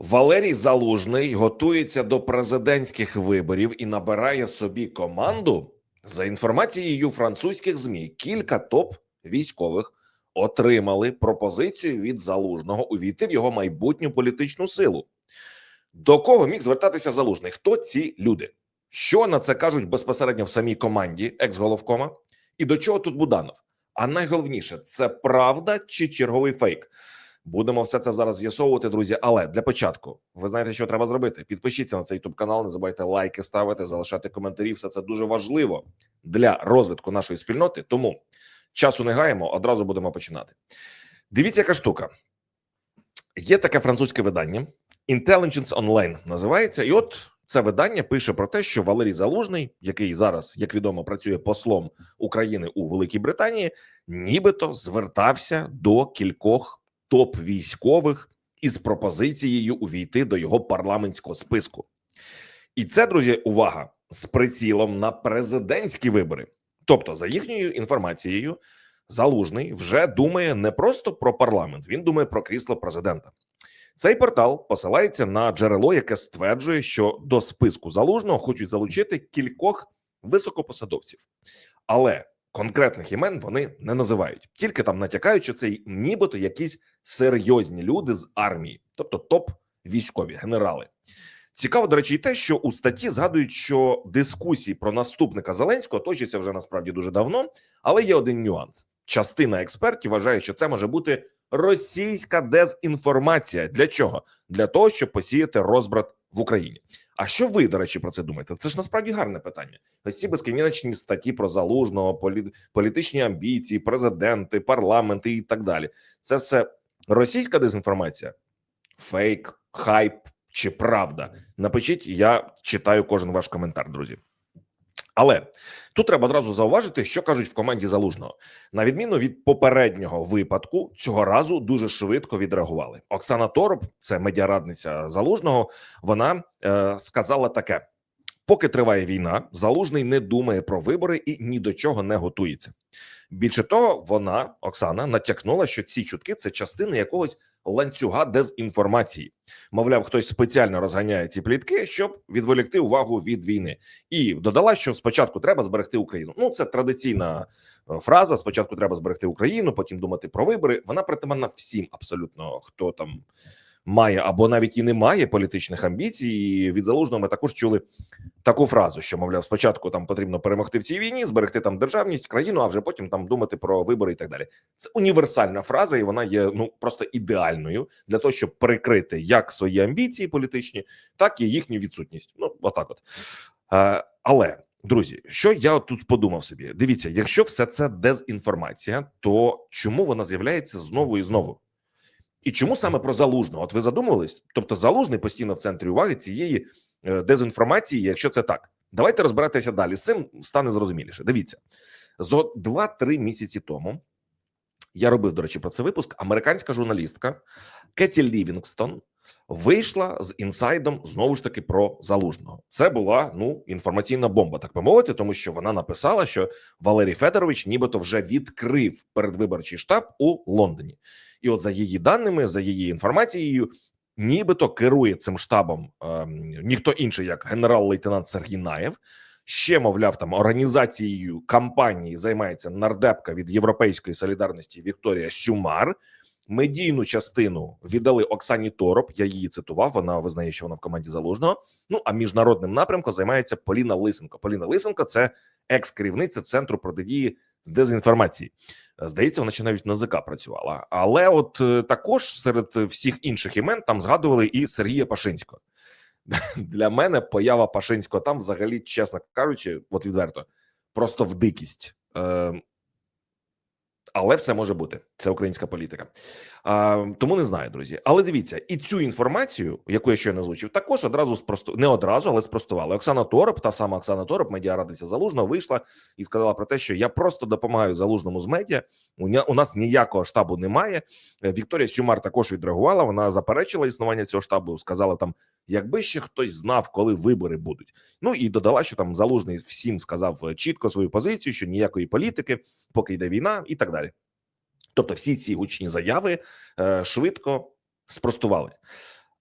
Валерій Залужний готується до президентських виборів і набирає собі команду. За інформацією французьких змі, кілька топ військових отримали пропозицію від залужного увійти в його майбутню політичну силу. До кого міг звертатися залужний? Хто ці люди? Що на це кажуть безпосередньо в самій команді екс-головкома? І до чого тут Буданов? А найголовніше це правда чи черговий фейк? Будемо все це зараз з'ясовувати, друзі. Але для початку ви знаєте, що треба зробити. Підпишіться на цей youtube канал, не забувайте лайки ставити, залишати коментарі. Все це дуже важливо для розвитку нашої спільноти. Тому часу не гаємо, одразу будемо починати. Дивіться, яка штука. Є таке французьке видання Intelligence Online називається, і от це видання пише про те, що Валерій Залужний, який зараз, як відомо, працює послом України у Великій Британії, нібито звертався до кількох топ військових із пропозицією увійти до його парламентського списку. І це, друзі, увага з прицілом на президентські вибори. Тобто, за їхньою інформацією, залужний вже думає не просто про парламент, він думає про крісло президента. Цей портал посилається на джерело, яке стверджує, що до списку залужного хочуть залучити кількох високопосадовців, але конкретних імен вони не називають, тільки там натякають, що це нібито якісь серйозні люди з армії, тобто топ військові генерали. Цікаво, до речі, і те, що у статті згадують, що дискусії про наступника Зеленського точаться вже насправді дуже давно, але є один нюанс: частина експертів вважає, що це може бути російська дезінформація. Для чого? Для того, щоб посіяти розбрат в Україні. А що ви, до речі, про це думаєте? Це ж насправді гарне питання. Ось ці безкінечні статті про залужного, полі... політичні амбіції, президенти, парламенти і так далі. Це все російська дезінформація, фейк, хайп чи правда. Напишіть, я читаю кожен ваш коментар, друзі. Але тут треба одразу зауважити, що кажуть в команді залужного. На відміну від попереднього випадку, цього разу дуже швидко відреагували. Оксана Тороп, це медіарадниця залужного. Вона е, сказала таке: поки триває війна, залужний не думає про вибори і ні до чого не готується. Більше того, вона Оксана натякнула, що ці чутки це частина якогось ланцюга дезінформації. Мовляв, хтось спеціально розганяє ці плітки, щоб відволікти увагу від війни, і додала, що спочатку треба зберегти Україну. Ну це традиційна е, фраза. Спочатку треба зберегти Україну, потім думати про вибори. Вона притаманна всім, абсолютно хто там. Має або навіть і не має політичних амбіцій. І від залужного ми також чули таку фразу, що мовляв, спочатку там потрібно перемогти в цій війні, зберегти там державність, країну, а вже потім там думати про вибори і так далі. Це універсальна фраза, і вона є ну просто ідеальною для того, щоб перекрити як свої амбіції політичні, так і їхню відсутність. Ну отак, от е, але. Друзі, що я тут подумав собі? Дивіться, якщо все це дезінформація, то чому вона з'являється знову і знову? І чому саме про залужного? От ви задумувались? Тобто, залужний постійно в центрі уваги цієї е, дезінформації, якщо це так, давайте розбиратися далі. З цим стане зрозуміліше. Дивіться, зо 2-3 місяці тому я робив, до речі, про це випуск. Американська журналістка Кеті Лівінгстон вийшла з інсайдом знову ж таки про залужного. Це була ну інформаційна бомба, так би мовити, тому що вона написала, що Валерій Федорович, нібито вже відкрив передвиборчий штаб у Лондоні. І от за її даними, за її інформацією, нібито керує цим штабом е, ніхто інший, як генерал-лейтенант Сергій Наєв. Ще мовляв, там організацією кампанії займається нардепка від Європейської солідарності Вікторія Сюмар. Медійну частину віддали Оксані Тороп. Я її цитував. Вона визнає, що вона в команді залужного. Ну а міжнародним напрямком займається Поліна Лисенко. Поліна Лисенко це екс-керівниця центру протидії з дезінформації. Здається, вона ще навіть на ЗК працювала. Але, от е, також серед всіх інших імен там згадували і Сергія Пашинського. Для мене поява Пашинського там, взагалі, чесно кажучи, от відверто, просто в дикість. Е, але все може бути. Це українська політика. А, Тому не знаю, друзі. Але дивіться, і цю інформацію, яку я щойно озвучив, також одразу спросту не одразу, але спростували. Оксана Тороп, та сама Оксана Тороп, медіарадиця залужного, вийшла і сказала про те, що я просто допомагаю залужному з медіа. У, нас ніякого штабу немає. Е, Вікторія Сюмар також відреагувала. Вона заперечила існування цього штабу. Сказала там, якби ще хтось знав, коли вибори будуть. Ну і додала, що там залужний всім сказав е, чітко свою позицію, що ніякої політики, поки йде війна, і так далі. Тобто, всі ці гучні заяви е, швидко спростували.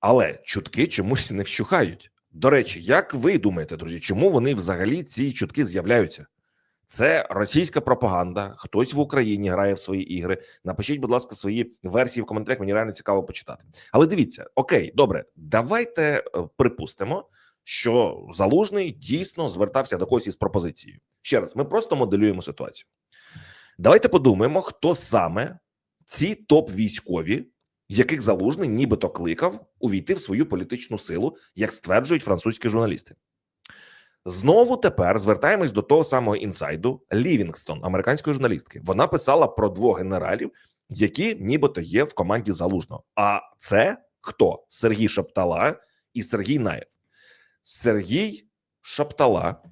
Але чутки чомусь не вщухають. До речі, як ви думаєте, друзі, чому вони взагалі ці чутки з'являються? Це російська пропаганда. Хтось в Україні грає в свої ігри. Напишіть, будь ласка, свої версії в коментарях. Мені реально цікаво почитати. Але дивіться, окей, добре, давайте е, припустимо, що залужний дійсно звертався до когось із пропозицією. Ще раз, ми просто моделюємо ситуацію. Давайте подумаємо, хто саме ці топ військові, яких залужний нібито кликав увійти в свою політичну силу, як стверджують французькі журналісти. Знову тепер звертаємось до того самого інсайду Лівінгстон, американської журналістки. Вона писала про двох генералів, які нібито є в команді залужного. А це хто? Сергій Шаптала і Сергій Наєв. Сергій Шаптала,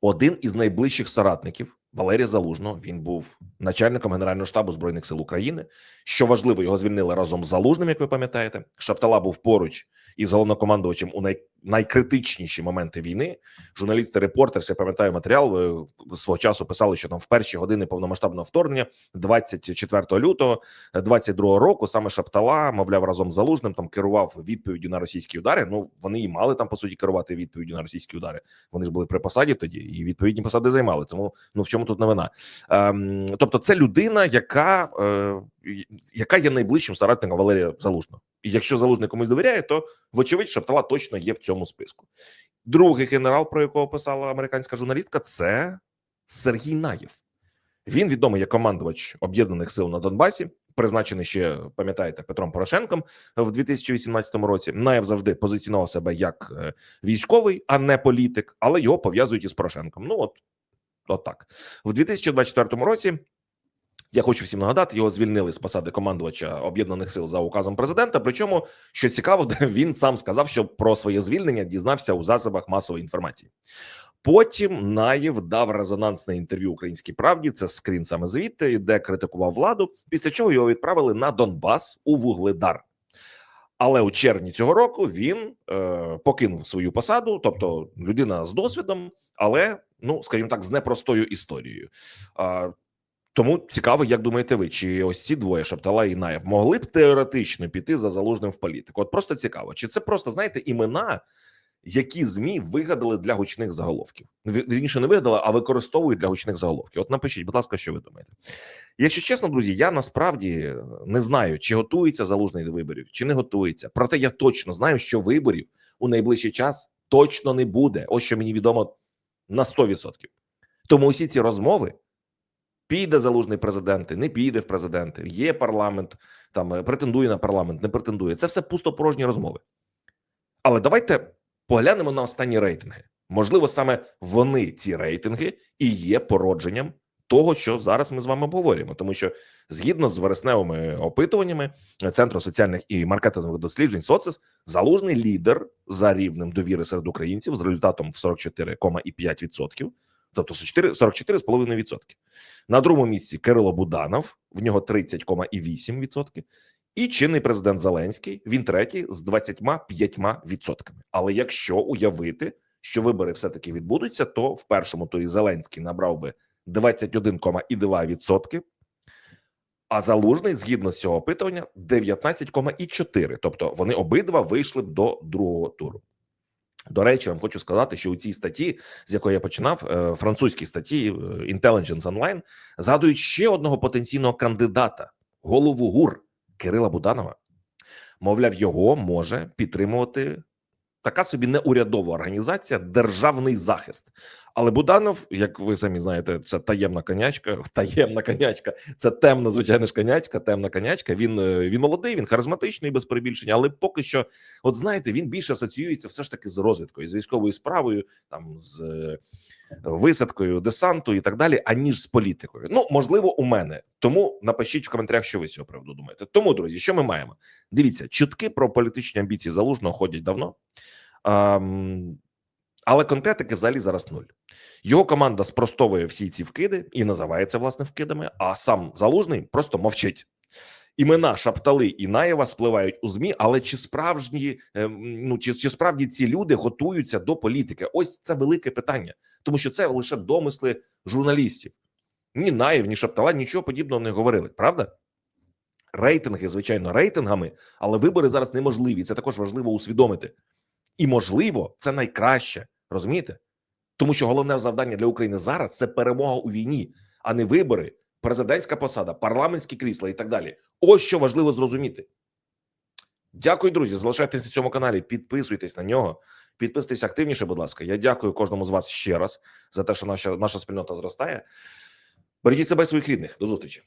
один із найближчих соратників Валерія Залужного. Він був начальником Генерального штабу збройних сил України. Що важливо, його звільнили разом з залужним, як ви пам'ятаєте. Шаптала був поруч із головнокомандувачем у най... найкритичніші моменти війни. Журналісти, репортер, все пам'ятаю матеріал. Ви свого часу писали, що там в перші години повномасштабного вторгнення, 24 лютого 22 року, саме Шаптала, мовляв, разом з залужним там керував відповіддю на російські удари. Ну вони і мали там по суті керувати відповіддю на російські удари. Вони ж були при посаді тоді, і відповідні посади займали. Тому ну в чому тут новина? Ем, тобто, це людина, яка, е, яка є найближчим соратником Валерія Залужного. І якщо залужний комусь довіряє, то вочевидь Шаптала точно є в цьому списку. Другий генерал, про якого писала американська журналістка, це Сергій Наєв. Він відомий як командувач об'єднаних сил на Донбасі, призначений ще пам'ятаєте Петром Порошенком в 2018 році. Наєв завжди позиціонував себе як е, військовий, а не політик, але його пов'язують із Порошенком. Ну от, от так в 2024 році. Я хочу всім нагадати, його звільнили з посади командувача об'єднаних сил за указом президента. Причому, що цікаво, він сам сказав, що про своє звільнення дізнався у засобах масової інформації. Потім Наєв дав резонансне інтерв'ю Українській правді. Це скрін саме звідти, де критикував владу. Після чого його відправили на Донбас у Вугледар. Але у червні цього року він е, покинув свою посаду, тобто людина з досвідом, але ну скажімо так, з непростою історією. Е, тому цікаво, як думаєте ви, чи ось ці двоє Шаптала і Наєв могли б теоретично піти за залужним в політику? От просто цікаво, чи це просто знаєте імена, які змі вигадали для гучних заголовків? Вірніше не вигадали, а використовують для гучних заголовків. От напишіть, будь ласка, що ви думаєте? Якщо чесно, друзі, я насправді не знаю, чи готується залужний до виборів, чи не готується. Проте я точно знаю, що виборів у найближчий час точно не буде. Ось що мені відомо на 100%. Тому усі ці розмови. Піде залужний президенти, не піде в президенти. Є парламент, там е, претендує на парламент, не претендує. Це все пустопорожні розмови. Але давайте поглянемо на останні рейтинги. Можливо, саме вони, ці рейтинги, і є породженням того, що зараз ми з вами обговорюємо. Тому що згідно з вересневими опитуваннями Центру соціальних і маркетингових досліджень социс залужний лідер за рівнем довіри серед українців з результатом в 44,5%. Тобто 44,5%. На другому місці Кирило Буданов, в нього 30,8%. І чинний президент Зеленський він третій з 25%. Але якщо уявити, що вибори все-таки відбудуться, то в першому турі Зеленський набрав би 21,2%, а залужний, згідно з цього опитування, 19,4%. Тобто вони обидва вийшли б до другого туру. До речі, вам хочу сказати, що у цій статті, з якої я починав, е, французькій статті е, Intelligence Online, згадують ще одного потенційного кандидата, голову ГУР Кирила Буданова. Мовляв, його може підтримувати така собі неурядова організація Державний захист. Але Буданов, як ви самі знаєте, це таємна конячка. Таємна конячка, це темна, звичайно ж, конячка, темна конячка. Він е, він молодий, він харизматичний, без перебільшення, але поки що, от знаєте, він більше асоціюється все ж таки з розвідкою, з військовою справою, там з е, висадкою, десанту і так далі, аніж з політикою. Ну можливо, у мене. Тому напишіть в коментарях, що ви з цього приводу думаєте. Тому, друзі, що ми маємо? Дивіться, чутки про політичні амбіції залужного ходять давно. Um, але конкретики взагалі зараз нуль. Його команда спростовує всі ці вкиди і називається власне вкидами. А сам залужний просто мовчить. Імена Шаптали і Наєва спливають у змі. Але чи справжні ну чи, чи справді ці люди готуються до політики? Ось це велике питання, тому що це лише домисли журналістів. Ні Наєв, ні Шаптала нічого подібного не говорили, правда? Рейтинги, звичайно, рейтингами, але вибори зараз неможливі. Це також важливо усвідомити. І можливо, це найкраще. Розумієте? Тому що головне завдання для України зараз це перемога у війні, а не вибори, президентська посада, парламентські крісла і так далі. Ось що важливо зрозуміти. Дякую, друзі. Залишайтесь на цьому каналі, підписуйтесь на нього, підписуйтесь активніше, будь ласка. Я дякую кожному з вас ще раз за те, що наша, наша спільнота зростає. Бережіть себе своїх рідних. До зустрічі.